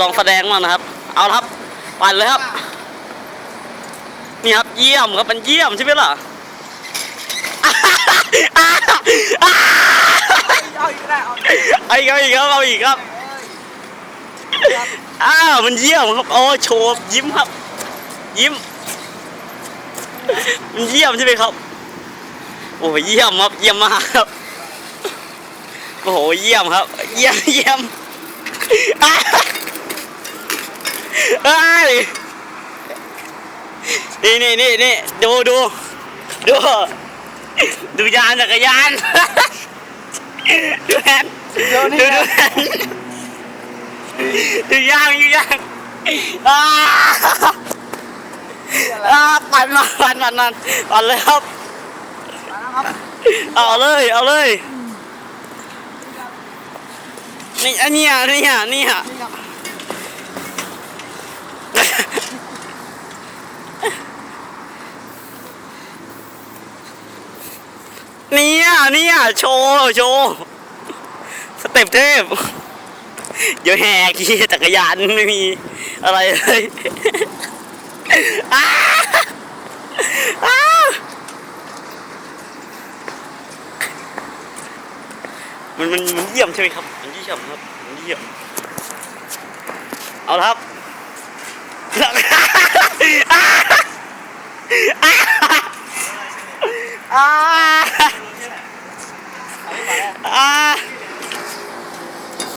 ลองแสดงมานะครับ เอาครับ ปั่นเลยครับ นี่ครับเยี่ยมครับมันเยี่ยมใช่ไหมล่ะเอาอีกแล้วเอาอีกแล้วเอาอีกครับเอาอีกครับอ้าวมันเยี่ยมครับโอ้โชว์ยิ้มครับ ยิ้มมันเยี่ยมใช่ไหมครับโอ้เยี่ยมครับเยี่ยมมากครับโอ้โหเยี่ยมครับ เยี่ยมเยี่ยมอ้าว เอ้ยนี่นี่นี่นี่ดูดูดูดูยานจักรยานดูแฮนเดี๋ยวนี้ดูดูแฮนดูยางดูยางอ้าอ่าปั่นมาปั่นปั่นปั่นปั่นเลยครับนะครับเอาเลยเอาเลยนี่อันเนี้ยเนี่ยเนี่ยนี่ เนี่ย โชว์ โชว์ สเต็ปเทพ เดี๋ยวแหกขี่จักรยานไม่มีอะไรเลยมันมันมันเยี่ยมใช่ไหมครับ มันเยี่ยมครับ มันเยี่ยม เอาละครับอ่า